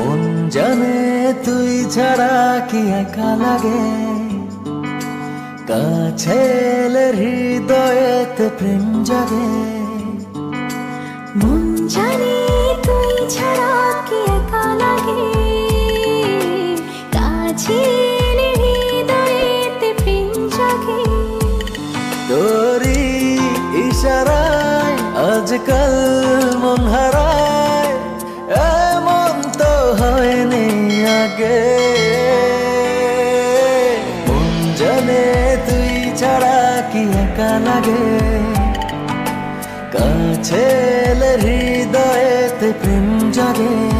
মন জানে তুই ছাড়া কি একা লাগে? কাছে হৃদয়েতে প্রেম জাগে। মন জানে তুই ছাড়া কি একা লাগে? কাছে হৃদয়েতে প্রেম জাগে। তোরি ইশারায় আজকাল মন হারায় আগে জনে তুই ছাড়া কি একা লাগে। কাছে হৃদয়েতে প্রেম জাগে।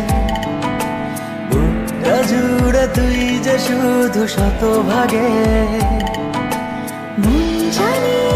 শুধু শতভাগে। ভাগে জানে